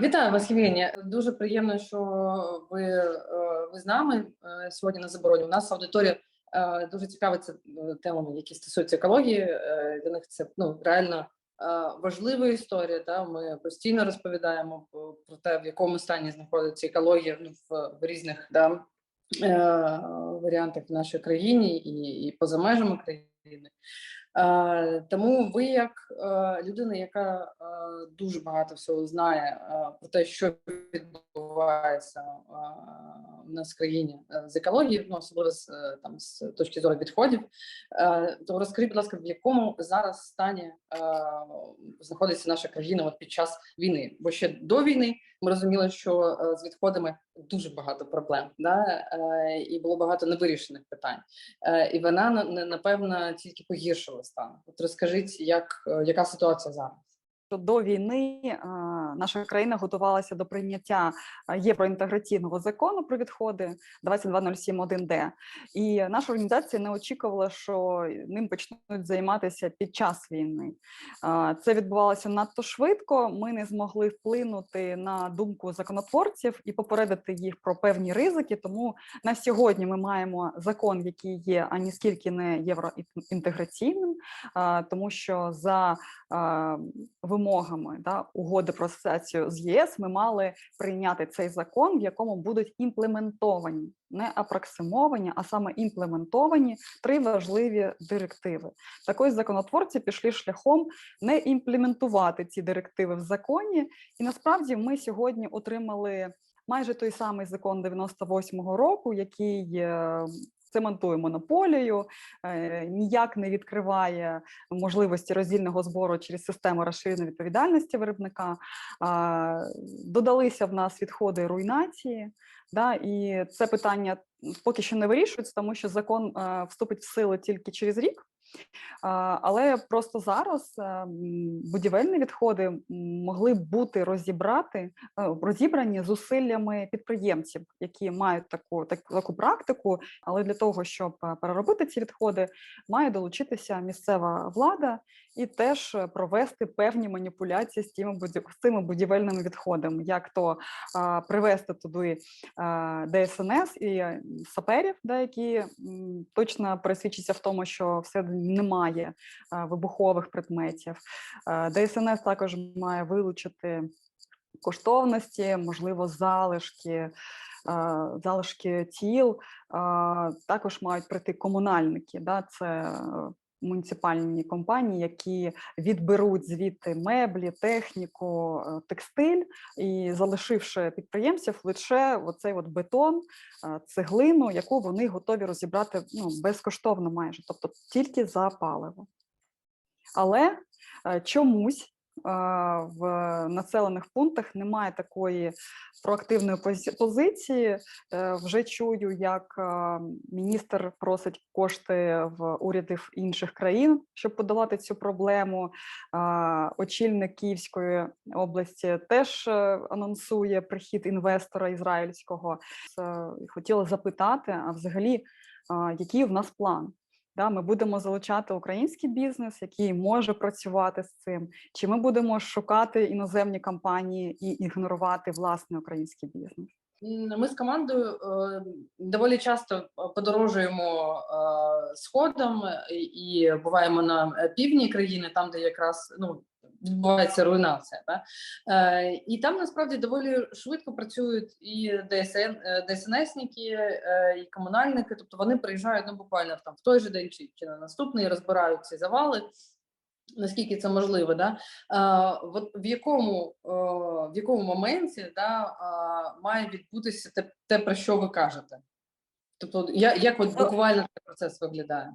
Вітаю вас, Євгенія. Дуже приємно, що ви, е, ви з нами е, сьогодні на забороні. У нас аудиторія е, дуже цікавиться темами, які стосуються екології. Для них це ну реально важлива історія. Та ми постійно розповідаємо про те, в якому стані знаходиться екологія ну, в, в різних да, варіантах в нашій країні і, і поза межами країни. Е, Тому ви, як е, людина, яка е, дуже багато всього знає про те, що відбувається у нас в країні е, з екологією, ну особливо з е, там з точки зору відходів, е, то розкажіть, будь ласка, в якому зараз стані знаходиться наша країна от під час війни? Бо ще до війни ми розуміли, що з відходами дуже багато проблем, да? і було багато невирішених питань. І вона на- на- напевно тільки погіршила стан. От розкажіть, як яка ситуація зараз? Що до війни е, наша країна готувалася до прийняття е, євроінтеграційного закону про відходи 2207.1д. І наша організація не очікувала, що ним почнуть займатися під час війни. Е, Це відбувалося надто швидко. Ми не змогли вплинути на думку законотворців і попередити їх про певні ризики. Тому на сьогодні ми маємо закон, який є ані скільки не євроінтеграційним, тому що за е, вимогами да, угоди про асоціацію з єС ми мали прийняти цей закон, в якому будуть імплементовані не апроксимовані, а саме імплементовані три важливі директиви. Так ось законотворці пішли шляхом не імплементувати ці директиви в законі, і насправді ми сьогодні отримали майже той самий закон 98-го року, який е, цементує монополію, е, ніяк не відкриває можливості роздільного збору через систему розширеної відповідальності виробника. Додалися в нас відходи руйнації, да, і це питання поки що не вирішується, тому що закон е, вступить в силу тільки через рік. Але просто зараз е, будівельні відходи могли бути розібрати, е, розібрані зусиллями підприємців, які мають таку, таку, таку практику. Але для того, щоб е, переробити ці відходи, має долучитися місцева влада і теж е, провести певні маніпуляції з тими з цими будівельними відходами, як то а, привести туди а, ДСНС і е, саперів, да, які м, точно пересвідчаться в тому, що всередині немає а, вибухових предметів. А, ДСНС також має вилучити коштовності, можливо, залишки. Залишки тіл також мають прийти комунальники. Да, це е, муніципальні компанії, які відберуть звідти меблі, техніку, е, текстиль, і залишивши підприємців лише оцей от бетон, е, цеглину, яку вони готові розібрати ну, безкоштовно майже, тобто тільки за паливо. Але е, чомусь в населених пунктах немає такої проактивної позиції. Е, Вже чую, як е, міністр просить кошти в урядів інших країн, щоб подолати цю проблему. Очільник Київської області теж е, анонсує прихід інвестора ізраїльського. Хотіла запитати, а взагалі, який в нас план? Да, ми будемо залучати український бізнес, який може працювати з цим, чи ми будемо шукати іноземні компанії і ігнорувати власний український бізнес? Ми з командою е, доволі часто подорожуємо е, сходом і буваємо на е, півдні країни, там, де якраз ну, відбувається руйнація. Да? Е, І там насправді доволі швидко працюють і ДСН, е, ДСНСники, е, і комунальники. Тобто вони приїжджають ну, буквально там в той же день чи, чи на наступний, розбирають ці завали. Наскільки це можливо, да? а, от в якому е, в якому моменті да, а, має відбутися те, те, про що ви кажете? Тобто, я, як от Ну, буквально цей процес виглядає?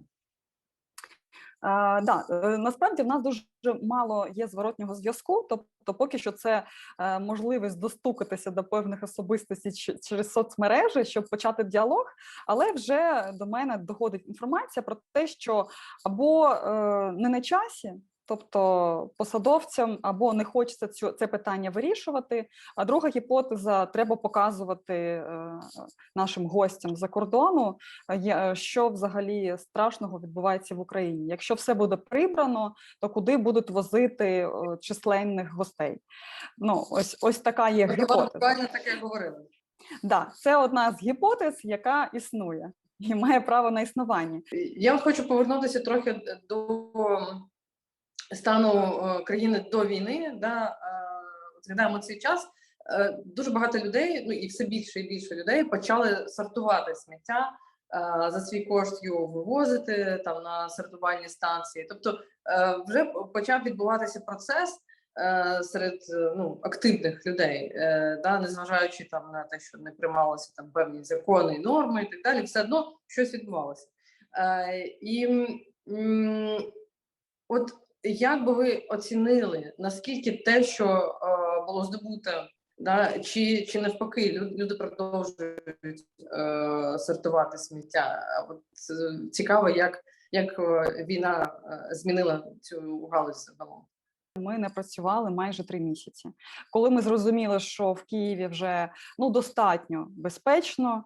Да, е, насправді в нас дуже мало є зворотнього зв'язку. Тобто, поки що це е, можливість достукатися до певних особистостей через соцмережі, щоб почати діалог. Але вже до мене доходить інформація про те, що або е, не на часі. Тобто посадовцям або не хочеться цю, це питання вирішувати. А друга гіпотеза треба показувати е, нашим гостям за кордону, е, що взагалі страшного відбувається в Україні. Якщо все буде прибрано, то куди будуть возити е, численних гостей? Ну ось ось така є гіпотеза. буквально таке говорили. Да, це одна з гіпотез, яка існує і має право на існування. Я хочу повернутися трохи до стану е, країни до війни. Да, е, згадаємо цей час. е, Дуже багато людей, ну і все більше і більше людей почали сортувати сміття за свій кошт його вивозити там на сортувальні станції. Тобто вже почав відбуватися процес серед ну, активних людей, да, незважаючи там на те, що не приймалися там певні закони, норми і так далі, все одно щось відбувалося. І от як би ви оцінили, наскільки те, що е, було здобуто, да, чи, чи навпаки, лю- люди продовжують е, сортувати сміття? От е, цікаво, як, як е, війна е, змінила цю галузь загалом. Ми не працювали майже три місяці. Коли ми зрозуміли, що в Києві вже ну достатньо безпечно,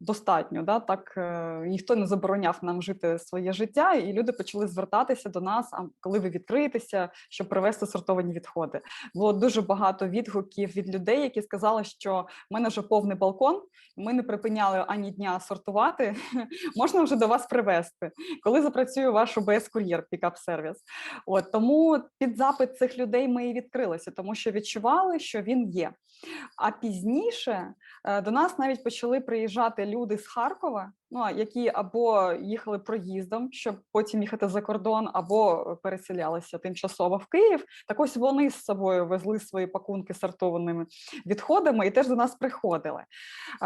достатньо, да, так е, ніхто не забороняв нам жити своє життя, і люди почали звертатися до нас. А коли ви відкриєтеся, щоб привезти сортовані відходи? Було дуже багато відгуків від людей, які сказали, що в мене вже повний балкон, ми не припиняли ані дня сортувати. Можна вже до вас привезти, коли запрацює ваш ОБС кур'єр пікап сервіс. От тому під запит цих людей ми і відкрилися, тому що відчували, що він є. А пізніше е, до нас навіть почали приїжджати люди з Харкова, ну які або їхали проїздом, щоб потім їхати за кордон, або переселялися тимчасово в Київ. Так ось вони з собою везли свої пакунки сортованими відходами і теж до нас приходили.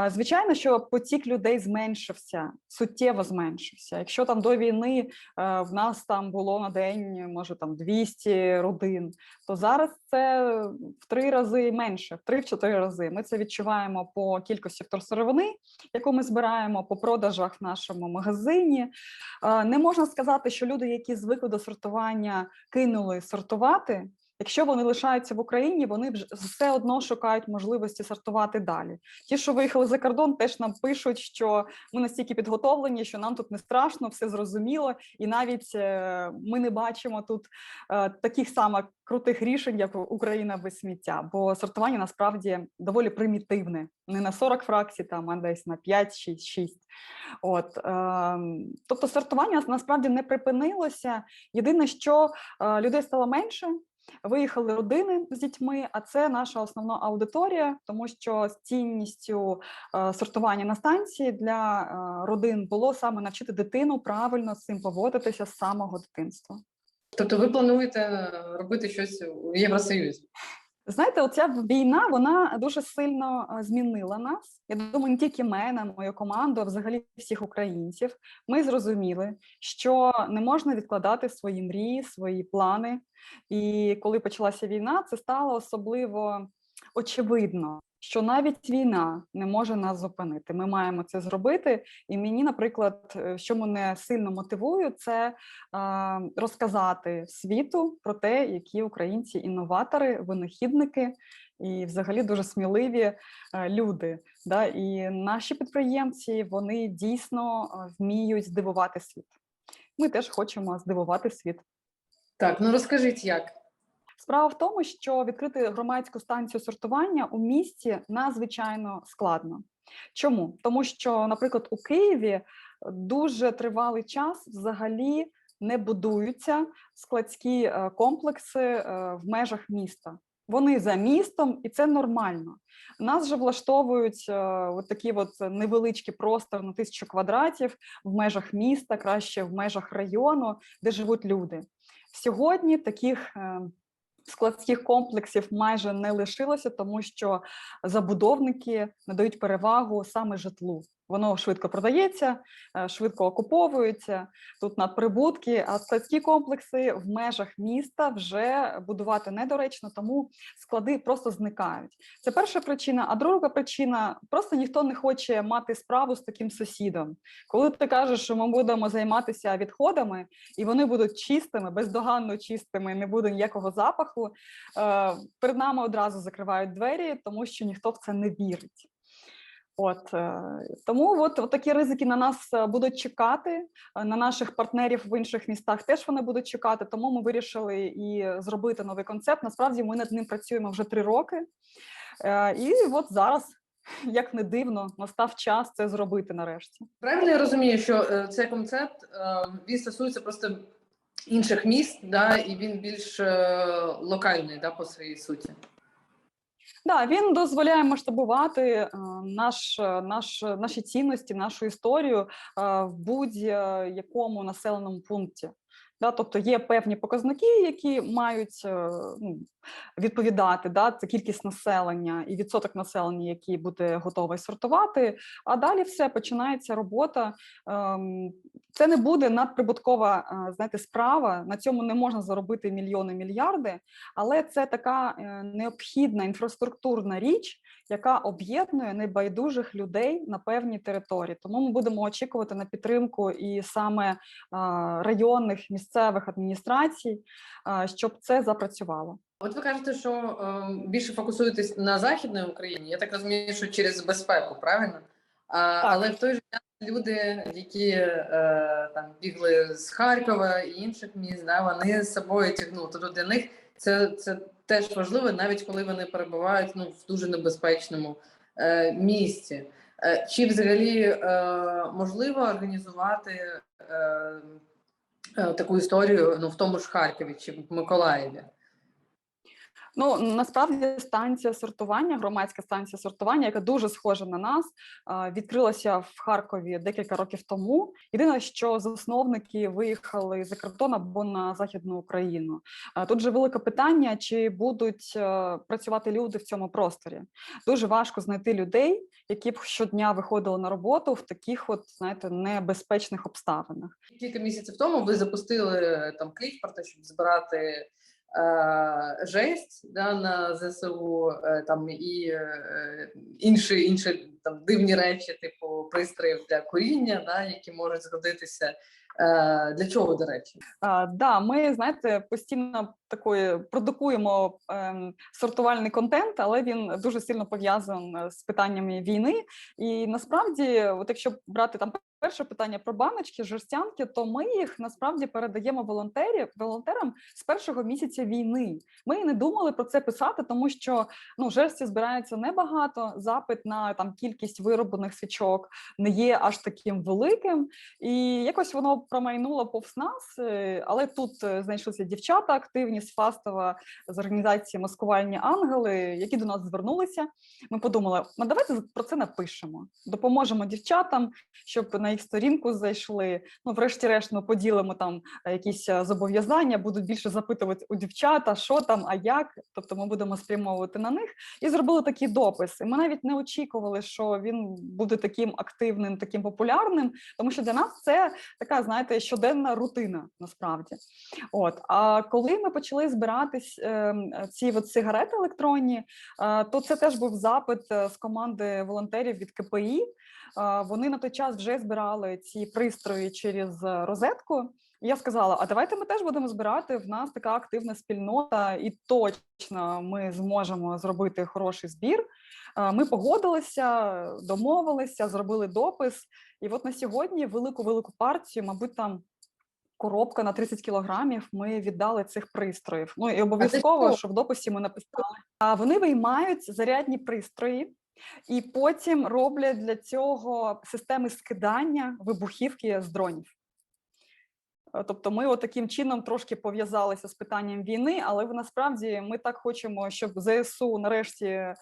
Звичайно, що потік людей зменшився, суттєво зменшився. Якщо там до війни е, в нас там було на день, може там 200 родин, то зараз це в три рази менше, в три-чотири рази. Ми це відчуваємо по кількості вторсировини, яку ми збираємо, по продажах в нашому магазині. Не можна сказати, що люди, які звикли до сортування, кинули сортувати. Якщо вони лишаються в Україні, вони вже все одно шукають можливості сортувати далі. Ті, що виїхали за кордон, теж нам пишуть, що ми настільки підготовлені, що нам тут не страшно, все зрозуміло, і навіть е, ми не бачимо тут е, таких самих крутих рішень, як Україна без сміття. Бо сортування насправді доволі примітивне. Не на 40 фракцій, там, а десь на 5, 6, 6. От, е, тобто сортування насправді не припинилося. Єдине, що е, людей стало менше. Виїхали родини з дітьми, а це наша основна аудиторія, тому що з цінністю е, сортування на станції для е, родин було саме навчити дитину правильно з цим поводитися з самого дитинства. Тобто ви плануєте робити щось у Євросоюзі? Знаєте, оця війна вона дуже сильно е, змінила нас. Я думаю, не тільки мене, мою команду, а взагалі всіх українців. Ми зрозуміли, що не можна відкладати свої мрії, свої плани. І коли почалася війна, це стало особливо очевидно, що навіть війна не може нас зупинити. Ми маємо це зробити. І мені, наприклад, е, що мене сильно мотивує, це е, розказати світу про те, які українці інноватори, винахідники і взагалі дуже сміливі е, люди. Да? І наші підприємці вони дійсно вміють здивувати світ. Ми теж хочемо здивувати світ. Так, ну розкажіть як. Справа в тому, що відкрити громадську станцію сортування у місті надзвичайно складно. Чому? Тому що, наприклад, у Києві дуже тривалий час взагалі не будуються складські е, комплекси е, в межах міста. Вони за містом, і це нормально. Нас же влаштовують е, от такі от невеличкі простор на тисячу квадратів в межах міста, краще в межах району, де живуть люди. Сьогодні таких е, складських комплексів майже не лишилося, тому що забудовники надають перевагу саме житлу. Воно швидко продається, е, швидко окуповується. Тут надприбутки, а такі комплекси в межах міста вже будувати недоречно, тому склади просто зникають. Це перша причина. А друга причина просто ніхто не хоче мати справу з таким сусідом. Коли ти кажеш, що ми будемо займатися відходами, і вони будуть чистими, бездоганно чистими, не буде ніякого запаху. е, Перед нами одразу закривають двері, тому що ніхто в це не вірить. От е, тому от, от такі ризики на нас е, будуть чекати, е, на наших партнерів в інших містах теж вони будуть чекати. Тому ми вирішили і зробити новий концепт. Насправді ми над ним працюємо вже три роки. І от зараз, як не дивно, настав час це зробити нарешті. Правильно я розумію, що цей концепт він стосується просто інших міст, да, і він більш локальний да, по своїй суті. Да, він дозволяє масштабувати е, наш, е, наш, наші цінності, нашу історію е, в будь-якому населеному пункті. Да, тобто є певні показники, які мають е, ну, відповідати. Да, це кількість населення і відсоток населення, який буде готовий сортувати. А далі все починається робота. Ем, Це не буде надприбуткова е, знаєте, справа. На цьому не можна заробити мільйони мільярди, але це така е, необхідна інфраструктурна річ, яка об'єднує небайдужих людей на певній території. Тому ми будемо очікувати на підтримку і саме районних місцевих адміністрацій, е, щоб це запрацювало. От ви кажете, що е, більше фокусуєтесь на західній Україні. Я так розумію, що через безпеку, правильно? А, але в той же час люди, які е, там бігли з Харкова і інших міст, да, вони з собою тягнуть. Тобто для них це, це теж важливо, навіть коли вони перебувають ну, в дуже небезпечному е, місці. Е, чи взагалі е, можливо організувати е, таку історію ну, в тому ж Харкові чи в Миколаєві? Ну насправді станція сортування, громадська станція сортування, яка дуже схожа на нас, відкрилася в Харкові декілька років тому. Єдине, що засновники виїхали за кордон або на західну Україну. Тут же велике питання: чи будуть е, працювати люди в цьому просторі? Дуже важко знайти людей, які б щодня виходили на роботу в таких, от знаєте, небезпечних обставинах. Кілька місяців тому ви запустили е, там те, щоб збирати жесть да, на ЗСУ, е, там і е, інші, інші там дивні речі, типу пристроїв для куріння, да, які можуть згодитися. Е, для чого, до речі? А, да, ми знаєте, постійно такої продукуємо ем, сортувальний контент, але він дуже сильно пов'язаний з питаннями війни. І насправді, от якщо брати там перше питання про баночки, жерстянки, то ми їх насправді передаємо волонтерів волонтерам з першого місяця війни. Ми не думали про це писати, тому що ну жерсті збирається небагато. Запит на там кількість вироблених свічок не є аж таким великим, і якось воно промайнуло повз нас. е, Але тут е, знайшлися дівчата активні з Фастова з організації Маскувальні ангели, які до нас звернулися. Ми подумали, ну давайте про це напишемо, допоможемо дівчатам, щоб на їх сторінку зайшли. Ну, врешті-решт, ми поділимо там е, якісь зобов'язання, будуть більше запитувати у дівчат, а що там, а як. Тобто ми будемо спрямовувати на них і зробили такий допис. І ми навіть не очікували, що він буде таким активним, таким популярним, тому що для нас це така, знаєте, щоденна рутина насправді. От а коли ми почали збиратись е, ці от сигарети електронні, е, то це теж був запит е, з команди волонтерів від КПІ. Е, Вони на той час вже збирали ці пристрої через розетку. І я сказала: а давайте ми теж будемо збирати. В нас така активна спільнота, і точно ми зможемо зробити хороший збір. Е, Ми погодилися, домовилися, зробили допис. І от на сьогодні велику велику партію, мабуть, там коробка на 30 кілограмів. Ми віддали цих пристроїв. Ну і обов'язково, що в дописі ми написали. А вони виймають зарядні пристрої. І потім роблять для цього системи скидання вибухівки з дронів. Е, Тобто ми от таким чином трошки пов'язалися з питанням війни, але насправді ми так хочемо, щоб ЗСУ нарешті е,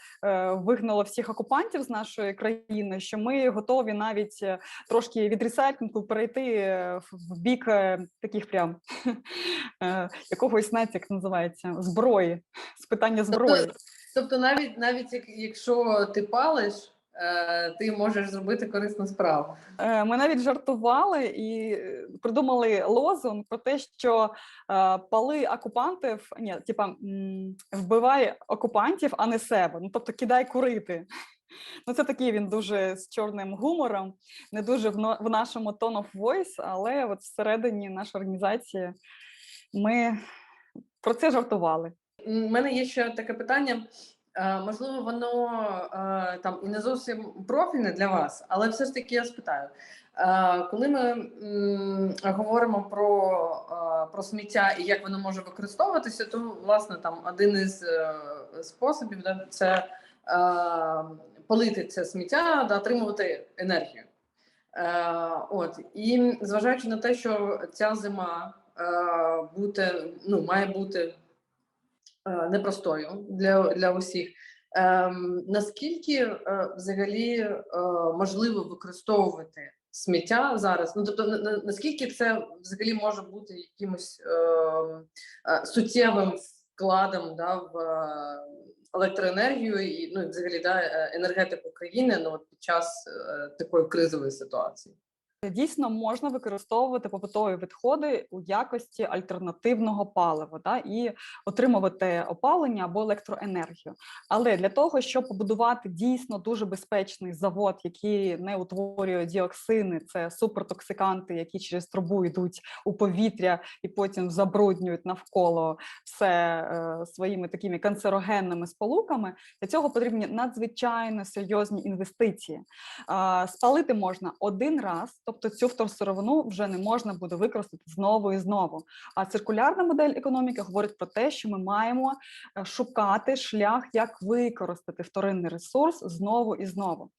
вигнало всіх окупантів з нашої країни, що ми готові навіть е, трошки від ресайклінгу перейти в- бік таких прям якогось, знаєте, як називається, зброї, з питання зброї. Тобто, навіть навіть як, якщо ти палиш, ти можеш зробити корисну справу. Е, Ми навіть жартували і е, придумали лозунг про те, що е, пали окупантів, ні, типа вбивай окупантів, а не себе. Ну тобто кидай курити. Ну, це такий він дуже з чорним гумором, не дуже в, в нашому tone of voice, але от всередині нашої організації ми про це жартували. У мене є ще таке питання. Е, Можливо, воно е, там і не зовсім профільне для вас, але все ж таки я спитаю. Е, Коли ми говоримо про, про сміття і як воно може використовуватися, то власне там один із способів да, це полити це сміття да, отримувати енергію. От і зважаючи на те, що ця зима бути, ну, має бути непростою для, для усіх. Ем, наскільки е, взагалі е, можливо використовувати сміття зараз? Ну тобто, на- на- наскільки це взагалі може бути якимось е, е, суттєвим вкладом да, в е, електроенергію і ну, взагалі да, е, енергетику країни ну, от під час е, такої кризової ситуації? Дійсно можна використовувати побутові відходи у якості альтернативного палива да, і отримувати опалення або електроенергію. Але для того, щоб побудувати дійсно дуже безпечний завод, який не утворює діоксини, це супертоксиканти, які через трубу йдуть у повітря і потім забруднюють навколо все е, своїми такими канцерогенними сполуками, для цього потрібні надзвичайно серйозні інвестиції. А, Спалити можна один раз, тобто цю вторсировину вже не можна буде використати знову і знову. А циркулярна модель економіки говорить про те, що ми маємо е, шукати шлях, як використати вторинний ресурс знову і знову.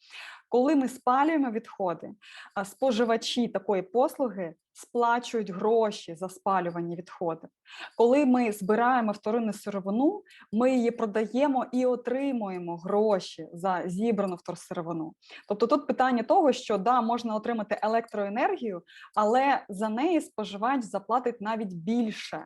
Коли ми спалюємо відходи, споживачі такої послуги сплачують гроші за спалювані відходи. Коли ми збираємо вторинну сировину, ми її продаємо і отримуємо гроші за зібрану вторсировину. Тобто тут питання того, що да, можна отримати електроенергію, але за неї споживач заплатить навіть більше.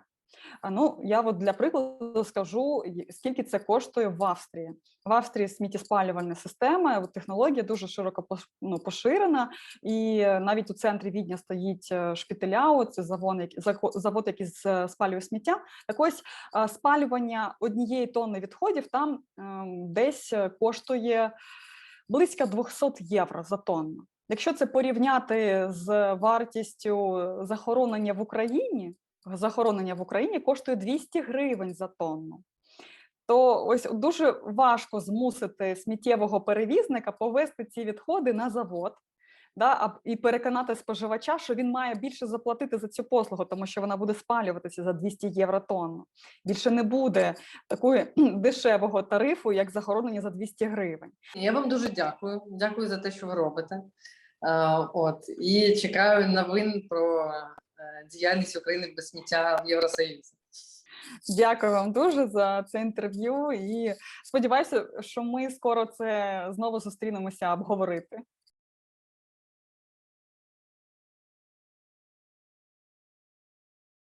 Ну, я от для прикладу скажу, скільки це коштує в Австрії. В Австрії сміттєспалювальна система, технологія дуже широко ну, поширена, і е, навіть у центрі Відня стоїть е, шпітеляу, це завод, завод, який е, спалює сміття. Так ось е, спалювання однієї тонни відходів там десь е, коштує близько 200 євро за тонну. Якщо це порівняти з вартістю захоронення в Україні, захоронення в Україні коштує 200 гривень за тонну. То ось дуже важко змусити сміттєвого перевізника повезти ці відходи на завод. Да, і переконати споживача, що він має більше заплатити за цю послугу, тому що вона буде спалюватися за 200 євро тонну. Більше не буде такої дешевого тарифу, як захоронення за 200 гривень. Я вам дуже дякую. Дякую за те, що ви робите. Е, От і чекаю новин про діяльність України без сміття в Євросоюзі. Дякую вам дуже за це інтерв'ю. І сподіваюся, що ми скоро це знову зустрінемося обговорити.